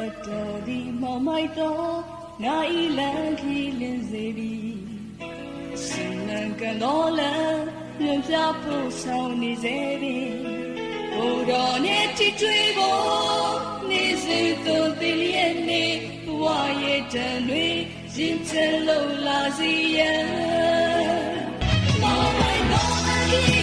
သက်တော်ဒီမောင်မိုက်တော်ငါဤလန်ခီလင်းစေပြီရှင်လန်ကတော်လန်ညံပြဖို့ဆောင်နေစေပြီဘုရားနဲ့တီထွေးဖို့နေစေတော်တည်ရဲ့နေဘဝရဲ့တန်တွေရင်ချလုံးလာစီရဲ့မောင်မိုက်တော်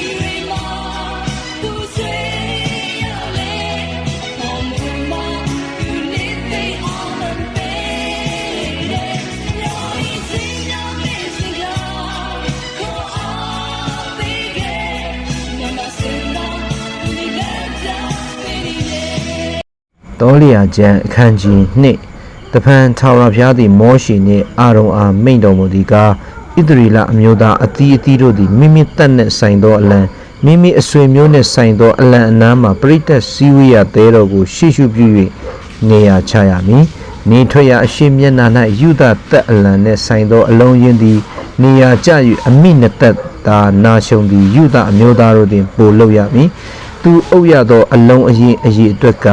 တောလျာကျမ်းအခန်းကြီး2တဖန်ထာဝရဘုရားသည်မောရှေနှင့်အာရုံအားမိန့်တော်မူသည်ကားဣသရေလအမျိုးသားအသီးအသီးတို့သည်မိမိတက်နှင့်ဆိုင်သောအလံမိမိအဆွေမျိုးနှင့်ဆိုင်သောအလံအနားမှပရိသတ်စည်းဝေးရသေးတော်ကိုရှေ့ရှုပြု၍နေရာချရမည်နေထွက်ရာအရှိမျက်နှာ၌ယူဒတက်အလံနှင့်ဆိုင်သောအလုံးရင်းသည် နေရာကျ၍အမိနှစ်သက်သာနာရှုံသည်ယူဒအမျိုးသားတို့သည်ပို့လုပ်ရမည်သူအုပ်ရသောအလုံးအရင်အရေးအတွက်က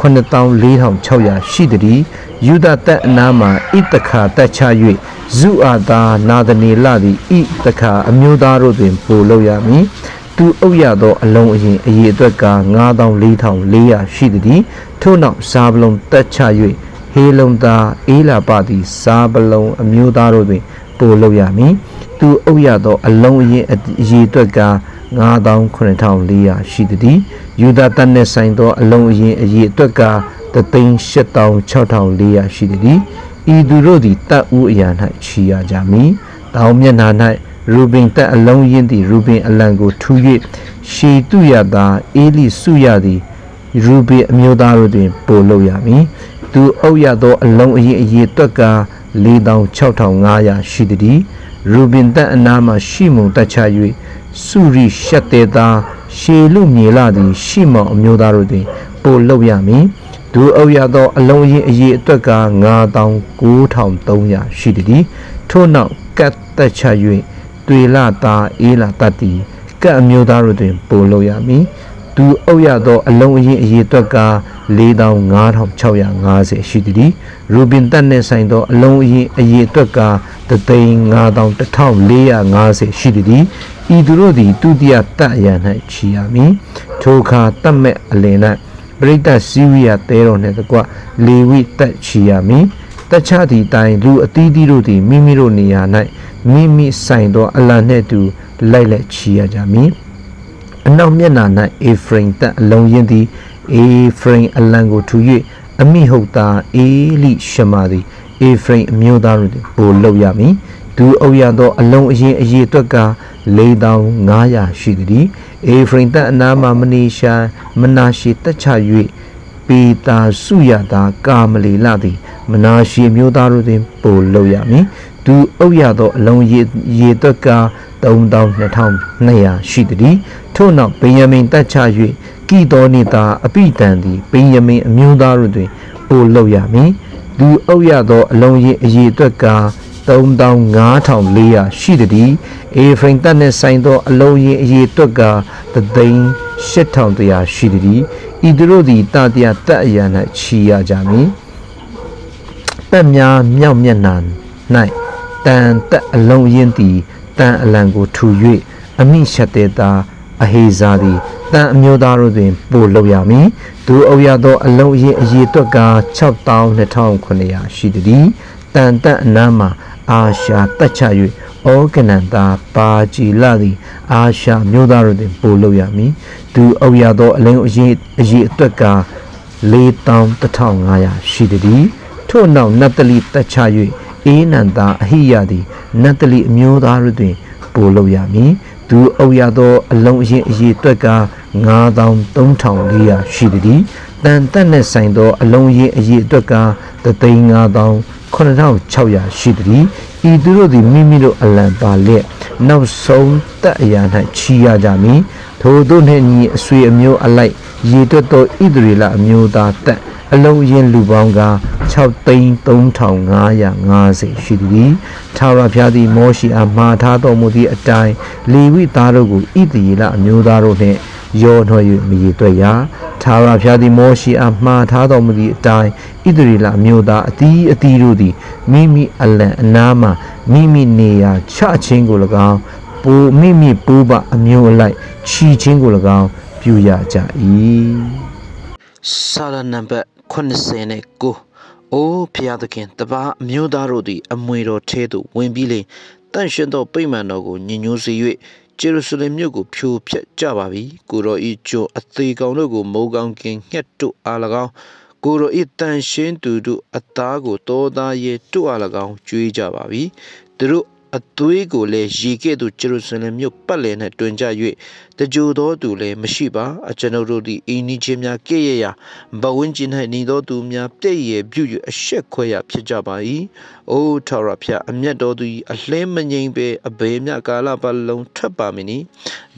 94,600ရှိသည်ယူဒတက်အနားမှာဣတခါတက်ချ၍ဇုအာသာနာဒနေလသည်ဣတခါအမျိုးသားတို့တွင်ပို့လို့ရမည်သူအုပ်ရသောအလုံးအရင်အရေးအတွက်က94,400ရှိသည်ထို့နောက်ဇာဗလုံတက်ချ၍ဟေလုံသားအေလာပသည်ဇာဗလုံအမျိုးသားတို့တွင်ပို့လို့ရမည်သူအုပ်ရသောအလုံးအရင်အရေးအတွက်က 9,9400ရှိသည်ယူဒတတ်နှင့်ဆိုင်သောအလုံးအရင်အရေးအတွက်က3,86,400ရှိသည်ဤသူတို့သည်တတ်ဦးအရာ၌ချီရကြမည်တောင်မျက်နှာ၌ရူဘင်တက်အလုံးရင်းသည်ရူဘင်အလံကိုထူ၍ရှေတုရသာအေလိစုရသည်ရူဘင်အမျိုးသားတို့တွင်ပို့လို့ရမည်သူအုပ်ရသောအလုံးအရင်အရေးအတွက်က4,6500ရှိသည်ရူဘင်တက်အနားမှရှိမုန်တက်ချ၍ စုရိရှက်တေသာရှေလူမြေလာသည်ရှိမောင်အမျိုးသားတို့တွင်ပို့လို့ရမည်ဒူအုပ်ရသောအလုံးအရင်အရေးအတွက်က9,9300ရှိသည်ထို့နောက်ကတ်တက်ချ၍တွေလာသာအေးလာတတ်သည်ကတ်အမျိုးသားတို့တွင်ပို့လို့ရမည်သူအုပ်ရသောအလုံးအရင်အရေးအတွက်က4,5650ရှိသည်ရူဘင်တက်နှင့်ဆိုင်သောအလုံးအရင်အရေးအတွက်က3,5450ရှိသည် ဤသူတို့သည်တုတိယတတ်အရ၌ချီရမည်ထိုအခါတတ်မဲ့အလင်၌ပရိသတ်စည်းဝေးရတဲတော်နှင့်တကွလေဝိတက်ချီရမည်တခြားသည့်တိုင်လူအသီးသီးတို့သည်မိမိတို့နေရာ၌မိမိဆိုင်သောအလံနှင့်တူလိုက်လက်ချီရကြမည်အနောက်မျက်နှာ၌အေဖရိမ်တက်အလုံးရင်းသည်အေဖရိမ်အလံကိုထူ၍အမိဟုတ်သာအေလိရှမာသည်အေဖရိမ်အမျိုးသားတို့သည်ပို့လောက်ရမည်ဒူအုပ်ရသောအလုံးအရင်အရေးအတွက်က 4500ရှိသည်အေဖရင်တပ်အနာမှာမနီရှာမနာရှေတက်ချ၍ပေတာစုရတာကာမလီလာသည် မနာရှေမျိုးသားတို့တွင်ပိုလောက်ရမည်သူအုပ်ရသောအလုံးရေရေသွက်က3200ရှိသည်ထို့နောက်ဗိယမင်တက်ချ၍ကိတော်နေသာအပိတန်သည်ဗိယမင်အမျိုးသားတို့တွင်ပိုလောက်ရမည်သူအုပ်ရသောအလုံးရေအရေသွက်က3200 35,400ရှိသည်အေဖရင်တပ်နှင့်ဆိုင်သောအလုံးရင်အရေအတွက်က38,100ရှိသည်ဤသူတို့သည်တတရားတပ်အရာ၌ချီရကြမည်တပ်များမြောက်မျက်နှာ၌တန်တပ်အလုံးရင်သည်တန်အလံကိုထူ၍အမိရှတေတာအဟေဇာသည်တန်အမျိုးသားတို့တွင်ပို့လောက်ရမည်သူအုပ်ရသောအလုံးအရေးအရေးအတွက်က62,900ရှိသည်တန်တန်အနမ်းမှာ အာရှာတက်ချ၍ဩကနန္တာပါကြည်လာသည်အာရှာမျိုးသားတို့တွင်ပို့လို့ရမည်သူအုပ်ရသောအလင်းအရေးအရေးအတွက်က41,500ရှိသည်ထို့နောက်နတ်တလီတက်ချ၍အေးနန္တာအဟိယသည်နတ်တလီအမျိုးသားတို့တွင်ပို့လို့ရမည်သူအုပ်ရသောအလုံးအရင်အရေးအတွက်က93,400ရှိသည်တန်တက်နဲ့ဆိုင်သောအလုံးရင်အရေးအတွက်က 3,5600ရှိသည်ဤသူတို့သည်မိမိတို့အလံပါလျက်နောက်ဆုံးတက်အရာ၌ချီရကြမည်ထိုတို့နှင့်ညီအဆွေအမျိုးအလိုက်ရေတွက်သောဣသရေလအမျိုးသားတက်အလုံးရင်လူပေါင်းက6,3550ရှိသည်ထာဝရဘုရားသည်မောရှိအားမှားထားတော်မူသည့်အတိုင်းလေဝိသားတို့ကိုဣသရေလအမျိုးသားတို့နှင့် ယောနှွှဲ၍မရည်တွက်ရာသာရဖျားသည်မောရှိအားမှားထားတော်မူသည့်အတိုင်းဣသရေလအမျိုးသားအသီးအသီးတို့သည်မိမိအလံအနားမှမိမိနေရာချခြင်းကို၎င်းပူမိမိပူပအမျိုးအလိုက်ခြီခြင်းကို၎င်းပြုရကြ၏စာရနံပါတ်89အိုးဖျားသခင်တပါအမျိုးသားတို့သည် အမွေတော်ထဲသို့ဝင်ပြီးလေတန့်ရှင်းသောပိမှန်တော်ကိုညင်ညိုးစေ၍ ဂျေရုဆလင်မြို့ကိုဖြိုဖျက်ကြပါပြီကိုတော်ဤကျိုးအသေးကောင်တို့ကိုမိုးကောင်းကင်ငှက်တို့အား၎င်းကိုတော်ဤတန်ရှင်းသူတို့အသားကိုတောသားရဲ့တို့အား၎င်းကျွေးကြပါပြီသူတို့ အသွေးကိုလည်းရေကဲ့သို့ဂျေရုဆလင်မြို့ပတ်လည်၌တွင်ကြ၍တကြိုသောသူလည်းမရှိပါအကျွန်ုပ်တို့သည်အင်းနီချင်းများကဲ့ရဲ့ရာဘဝင်းကျင်၌နေသောသူများပြည့်ရဲ့ပြု၍အဆက်ခွဲရဖြစ်ကြပါ၏အိုးထာဝရဖျားအမျက်တော်သူအလှဲမငိမ့်ပဲအဘယ်မြကာလပတ်လုံးထပ်ပါမည်နီ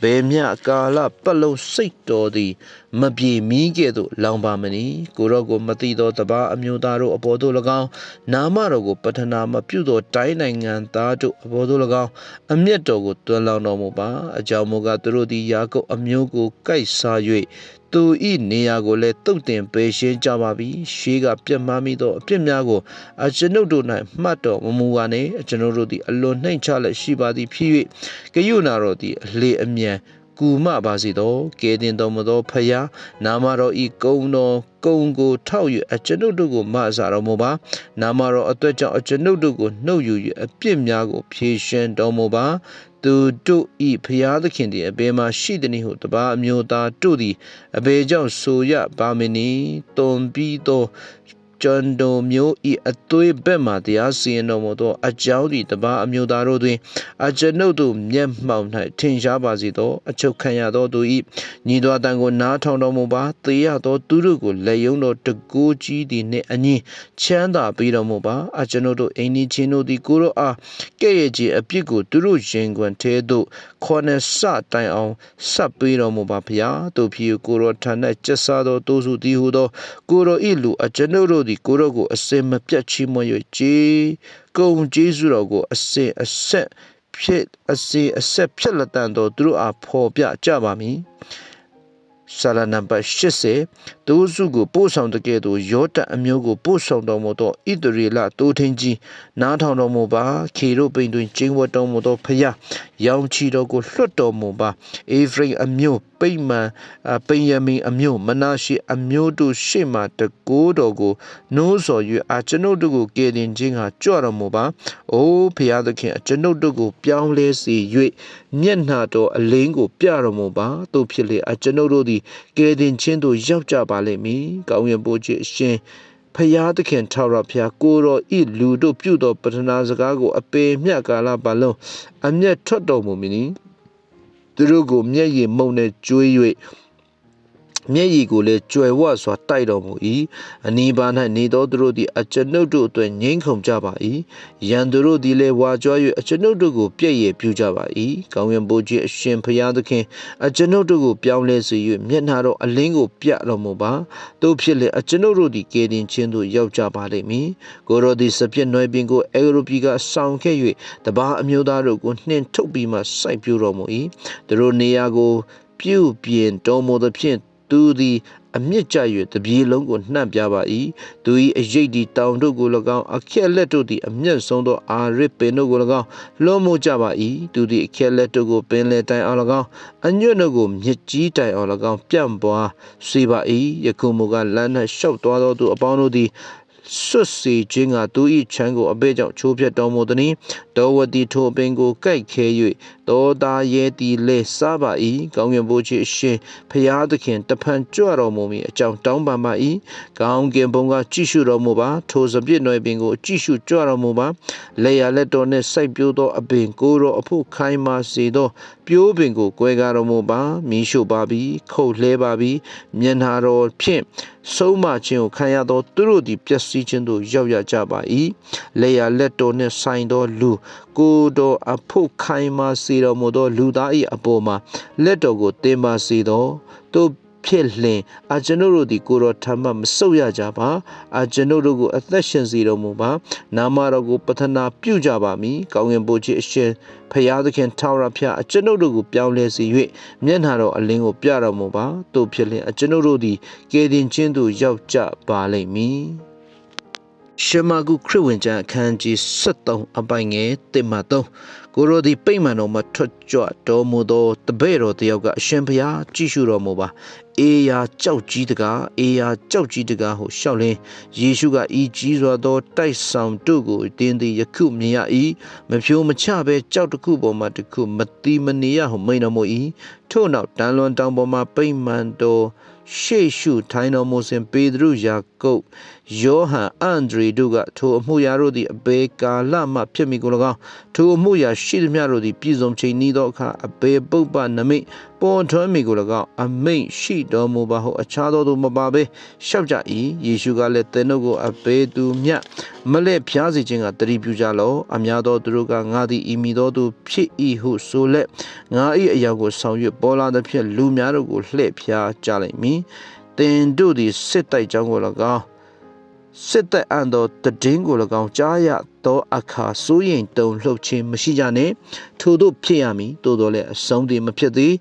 ဘယ်မြကာလပတ်လုံးစိတ်တော်သည်မပြေမီးကဲ့သို့လောင်ပါမည်နီကိုရောကိုမသိသောတပါအမျိုးသားတို့အပေါ်သို့၎င်းနာမတော်ကိုပထနာမပြုသောတိုင်းနိုင်ငံသားတို့အပေါ်သို့၎င်းအမျက်တော်ကိုတွန်းလောင်းတော်မူပါအကြောင်းမူကားသူတို့သည်ယာကုပ်အမျိုးကိုကိုက်စား၍သူဤနေရာကိုလည်းတုတ်တင်ပေးရှင်းကြပါပြီရှေးကပြတ်မှားမိသောအပြစ်များကိုအကျွန်ုပ်တို့၌မှတ်တော်မမူပါနဲ့အကျွန်ုပ်တို့သည်အလွန်နှိမ့်ချလက်ရှိပါသည်ဖြစ်၍ကယုနာတော်သည်အလေအမြန် ကူမပါစေသောကဲတင်တော်မူသောဖယားနာမတော်ဤကုံတော်ကုံကိုထောက်၍အကျွန်ုပ်တို့ကိုမဆာတော်မူပါနာမတော်အတွက်ကြောင့်အကျွန်ုပ်တို့ကိုနှုတ်ယူ၍အပြစ်များကိုဖြေရှင်းတော်မူပါသူတို့ဤဖျားသခင်သည်အဘယ်မှရှိသည်နည်းဟုတပါအမျိုးသားတို့သည်အဘယ်ကြောင့်ဆိုရပါမည်နည်းတွန်ပြီးသော ကျွန်တော်မျိုးဤအသွေးဘက်မှတရားစီရင်တော်မူသောအကြောင်းဒီတပါအမျိုးသားတို့တွင်အကျွန်ုပ်တို့မျက်မှောက်၌ထင်ရှားပါစေသောအချုပ်ခံရသောသူဤညီတော်တန်ကိုနားထောင်တော်မူပါသေရသောသူတို့ကိုလက်ယုံတော်တကူကြီးသည်နှင့်အညီချမ်းသာပေးတော်မူပါအကျွန်ုပ်တို့အိမ်နီးချင်းတို့သည်ကိုရောအားကဲ့ရဲ့ခြင်းအပြစ်ကိုသူတို့ရင်ခွင်ထဲသို့ခေါ်နေစတိုင်အောင်ဆက်ပေးတော်မူပါဖျားတို့ဖြစ်ကိုရောထံ၌ကျက်စားသောသူစုသည်ဟုသောကိုရောဤလူအကျွန်ုပ်တို့သည်ကိုရောကိုအစင်မပြတ်ချီးမွမ်း၍ဂျေကုံဂျေစုတော်ကိုအစင်အဆက်ဖြစ်အစီအဆက်ဖြစ်လက်တန်သောသူတို့အားဖော်ပြကြပါမည် ဆာလနံပါတ်80သူစုကိုပို့ဆောင်တဲ့ကဲ့သို့ယောတအမျိုးကိုပို့ဆောင်တော်မူသောဣတရီလတိုးထင်းကြီးနားထောင်တော်မူပါခေရုပိန်တွင်ကျင်းဝတ်တော်မူသောဖျားရောင်ချီတော်ကိုလွှတ်တော်မူပါအေဖရိမ်အမျိုးပိမန်ပိယမင်အမျိုးမနာရှိအမျိုးတို့ရှေ့မှတကိုးတော်ကိုနိုးစော်၍အကျွန်ုပ်တို့ကိုကယ်တင်ခြင်းဟာကြွတော်မူပါအိုးဖျားသခင်အကျွန်ုပ်တို့ကိုပြောင်းလဲစေ၍မျက်နှာတော်အလင်းကိုပြတော်မူပါတို့ဖြစ်လေအကျွန်ုပ်တို့သည်ကယ်တင်ခြင်းသို့ရောက်ကြပါလိမ့်မည်ကောင်းရင်ပို့ခြင်းအရှင်ဖယားသခင်ထာဝရဖျားကိုတော်ဤလူတို့ပြုသောပထနာစကားကိုအပေမြတ်ကာလပတ်လုံးအမျက်ထွက်တော်မူမည်နီသူတို့ကိုမျက်ရည်မုံနဲ့ကျွေး၍ မျက်ရည်ကိုလည်းကြွယ်ဝစွာတိုက်တော်မူ၏အနီးပါး၌နေသောသူတို့သည်အကျွန်ုပ်တို့အတွက်ငြိမ်းခုန်ကြပါ၏ရန်သူတို့သည်လည်းဝါကြွား၍အကျွန်ုပ်တို့ကိုပြည့်ရည်ပြုကြပါ၏ကောင်းဝင်ပို့ခြင်းအရှင်ဖျားသခင်အကျွန်ုပ်တို့ကိုပြောင်းလဲစေ၍မျက်နှာတော်အလင်းကိုပြတော်မူပါတို့ဖြစ်လေအကျွန်ုပ်တို့သည်ကယ်တင်ခြင်းသို့ရောက်ကြပါလိမ့်မည်ကိုရောသည်စပြည့်နွယ်ပင်ကိုအေဂရိုပီကဆောင်ခဲ့၍တပါအမျိုးသားတို့ကိုနှင်ထုတ်ပြီးမှစိုက်ပြတော်မူ၏သူတို့နေရာကိုပြုပြင်တော်မူသဖြင့် သူသည်အမြင့်ကြ၍တပြေလုံးကိုနှံ့ပြပါ၏သူ၏အရေးဒီတောင်တို့ကို၎င်းအခက်လက်တို့သည်အမျက်ဆုံးသောအာရစ်ပင်တို့ကို၎င်းလွှမ်းမိုးကြပါ၏သူသည်အခက်လက်တို့ကိုပင်လေတိုင်အောင်၎င်းအညွတ်တို့ကိုမြစ်ကြီးတိုင်အောင်၎င်းပြန့်ပွားစေပါ၏ယခုမူကလမ်း၌ရှောက်သွားသောသူအပေါင်းတို့သည် ဆွတ်စီခြင်းကသူ၏ချမ်းကိုအဘဲကြောင့်ချိုးဖျက်တော်မူသည်။တောဝတိထိုပင်ကိုကြိုက်ခဲ၍တောသားရဲတီလဲစားပါ၏။ကောင်းကင်ဘုရားအရှင်ဖျားသခင်တဖန်ကြွတော်မူမီအကြောင်းတောင်းပန်ပါ၏။ကောင်းကင်ဘုံကကြည့်ရှုတော်မူပါ။ထိုစပြည့်နွယ်ပင်ကိုကြည့်ရှုကြွတော်မူပါ။လေယာလက်တော်နှင့်စိုက်ပျိုးသောအပင်ကိုတော်အဖို့ခိုင်းမာစေသော ပြိုးပင်ကိုကွဲကားတော်မူပါ။မိရှုပါပြီ။ခုတ်လှဲပါပြီ။မျက်နှာတော်ဖြင့်ဆုံးမခြင်းကိုခံရသောသူတို့သည်ပျက်စီးခြင်းသို့ရောက်ရကြပါ၏လေယာလက်တော်နှင့်ဆိုင်သောလူကိုတော်အဖို့ခိုင်မာစေတော်မူသောလူသား၏အပေါ်မှာလက်တော်ကိုတင်ပါစေသောတို့ ဖြစ်လင်အကျွန်ုပ်တို့သည်ကိုတော်ထမ်းမှမဆုတ်ရကြပါအကျွန်ုပ်တို့ကိုအသက်ရှင်စေတော်မူပါနာမတော်ကိုပထနာပြုကြပါမည်ကောင်းကင်ဘုရားအရှင်ဖရာသခင်ထာဝရဘုရားအကျွန်ုပ်တို့ကိုပြောင်းလဲစေ၍မျက်နှာတော်အလင်းကိုပြတော်မူပါတို့ဖြစ်လင်အကျွန်ုပ်တို့သည်ကယ်တင်ခြင်းသို့ရောက်ကြပါလိမ့်မည်ရှမဂုခရစ်ဝင်ကျမ်းအခန်းကြီး73အပိုင်ငယ်1မှ3 ကိုရိုဒီပိတ်မှန်တော်မှာထွက်ကြွတော်မူသောတပည့်တော်တယောက်ကအရှင်ဘုရားကြည်ရှုတော်မူပါအေယာကြောက်ကြီးတကားအေယာကြောက်ကြီးတကားဟုရှောက်လင်းယေရှုကဤကြီးစွာသောတိုက်ဆောင်တို့ကိုတင်းသည်ယခုမြင်ရ၏မဖြိုးမချဘဲကြောက်တစ်ခုပေါ်မှာတစ်ခုမတိမနေရဟုမိန်တော်မူ၏ထို့နောက်တန်လွန်တောင်ပေါ်မှာပိတ်မှန်တော်ရှေ့ရှုထိုင်းတော်မူစဉ်ပေတရုယာကုပ် ယောဟန်အန်ဒရီတို့ကထိုအမှုရာတို့သည်အဘေကာလမှဖြစ်မိကို၎င်းထိုအမှုရာရှိသမျှတို့သည်ပြည်စုံချိန်ဤသောအခါအဘေပုပ္ပနမိတ်ပေါ်ထွန်းမိကို၎င်းအမိတ်ရှိတော်မူပါဟုအခြားသောသူမပါဘဲရှောက်ကြ၏ယေရှုကလည်းသင်တို့ကိုအဘေသူမြတ်မလဲ့ဖျားစီခြင်းကတတိပြုကြလော့အများသောသူတို့ကငါသည်ဤမိသောသူဖြစ်၏ဟုဆိုလက်ငါ၏အရာကိုဆောင်ရွက်ပေါ်လာသဖြင့်လူများတို့ကိုလှည့်ဖျားကြလိမ့်မည်သင်တို့သည်စစ်တိုက်ကြောင်းကို၎င်း စစ်တပ်အံသောတည်င်းကို၎င်းကြားရသောအခါစိုးရင်တုံလှုပ်ခြင်းမရှိကြနှင့်ထို့သို့ဖြစ်ရမည်သို့တော်လည်းအဆုံးတည်မဖြစ်သေး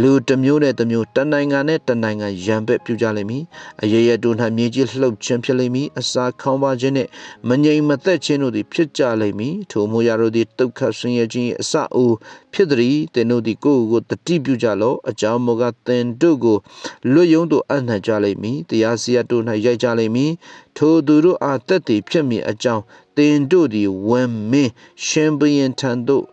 လူတစ်မျိုးနဲ့တစ်မျိုးတနိုင်ငံနဲ့တနိုင်ငံရံပက်ပြုကြလိမ့်မည်အရရတို့၌မြေကြီးလှုပ်ခြင်းဖြစ်လိမ့်မည်အစာခေါင်းပါခြင်းနဲ့မငြိမ်မသက်ခြင်းတို့သည်ဖြစ်ကြလိမ့်မည်ထိုမို့ရာတို့သည်ဒုက္ခဆင်းရဲခြင်း၏အစအိုဖြစ်သည်သင်တို့သည်ကိုယ့်ကိုယ်ကိုတတိပြုကြလော့အကြောင်းမူကားသင်တို့ကိုလွတ်ယုံတို့အနှံ့ကြလိမ့်မည်တရားစီရင်တို့၌ရိုက်ကြလိမ့်မည်ထိုသူတို့အားတက်တည်ဖြစ်မည်အကြောင်းသင်တို့သည်ဝန်မင်းရှင်ဘုရင်ထံသို့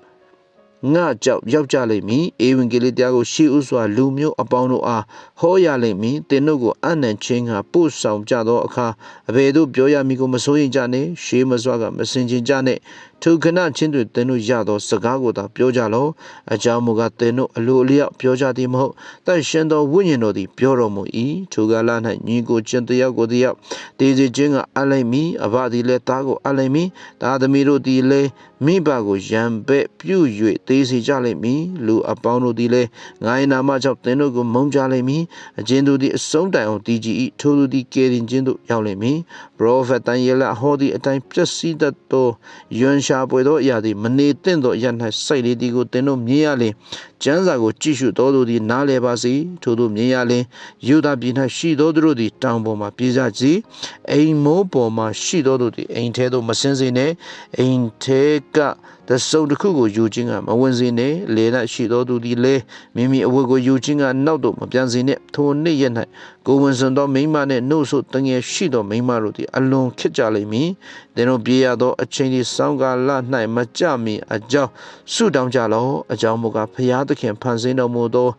ငါကြောက်ရောက်ကြလိမ့်မည်ဧဝံဂေလိတရားကိုရှေးဥစွာလူမျိုးအပေါင်းတို့အားဟောရလိမ့်မည်သင်တို့ကိုအနံ့ချင်းကပို့ဆောင်ကြသောအခါအဘယ်သို့ပြောရမည်ကိုမစိုးရင်ကြနှင့်ရှေးမစွာကမစင်ချင်ကြနှင့် ထိုခဏချင်းတွင်သင်တို့ရသောစကားကိုသာပြောကြလော့အကြောင်းမူကားသင်တို့အလိုအလျောက်ပြောကြသည်မဟုတ်တန်ရှင်သောဝိညာဉ်တော်သည်ပြောတော်မူ၏ထိုကာလ၌ညီကိုချင်းတယောက်ကိုတယောက်တည်စီခြင်းကအလိုက်မီအဘသည်လည်းသားကိုအလိုက်မီသားသမီးတို့သည်လည်းမိဘကိုရံပက်ပြု၍တည်စီကြလိမ့်မည်လူအပေါင်းတို့သည်လည်းငါ၏နာမကြောင့်သင်တို့ကိုမုန်းကြလိမ့်မည်အချင်းတို့သည်အဆုံးတိုင်အောင်တည်ကြည်၏ထိုသူသည်ကယ်တင်ခြင်းသို့ရောက်လိမ့်မည်ပရောဖက်တန်ယေလဟောသည့်အတိုင်းပျက်စီးတတ်သောယွန်ရှာပွေသောအရာသည်မနေသင့်သောအရာ၌စိုက်လေသည်ကိုသင်တို့မြင်ရလျင်ကျမ်းစာကိုကြည့်ရှုတော်သူသည်နားလည်ပါစေထို့သောမြင်ရလျင်ယူဒပြည်၌ရှိသောသူတို့သည်တောင်ပေါ်မှပြေးကြစီအိမ်မိုးပေါ်မှရှိသောသူသည်အိမ်ထဲသို့မဆင်းစေနှင့်အိမ်ထဲက တစုံတစ်ခုကိုယူခြင်းကမဝင်စေနှင့်လေ၌ရှိသောသူသည်လည်းမိမိအဝတ်ကိုယူခြင်းကနောက်သို့မပြန်စေနှင့်ထိုနေ့ရက်၌ကိုယ်ဝင်စွန်သောမိန်းမနှင့်နှုတ်ဆိုတငယ်ရှိသောမိန်းမတို့သည်အလွန်ခစ်ကြလိမ့်မည်သင်တို့ပြေးရသောအချိန်ဒီစောင်းကာလ၌မကြမီအကြောင်းဆုတောင်းကြလော့အကြောင်းမူကားဖျားသခင်ဖန်ဆင်းတော်မူသော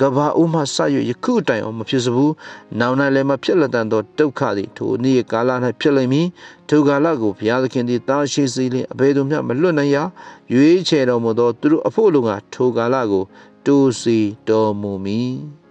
ကဘာဦးမှဆရွယခုတိုင်အောင်မဖြစ်စဘူး။နောင်၌လည်းမဖြစ်လက်တန်သောဒုက္ခသည်ထိုနေ့ကာလ၌ဖြစ်လိမ့်မည်။ထိုကာလကိုဘုရားသခင်သည်တာရှိစေလင်အဘယ်သူမျှမလွတ်နိုင်ရ။ရွေးချယ်တော်မူသောသူတို့အဖို့လုံကထိုကာလကိုတူစီတော်မူမည်။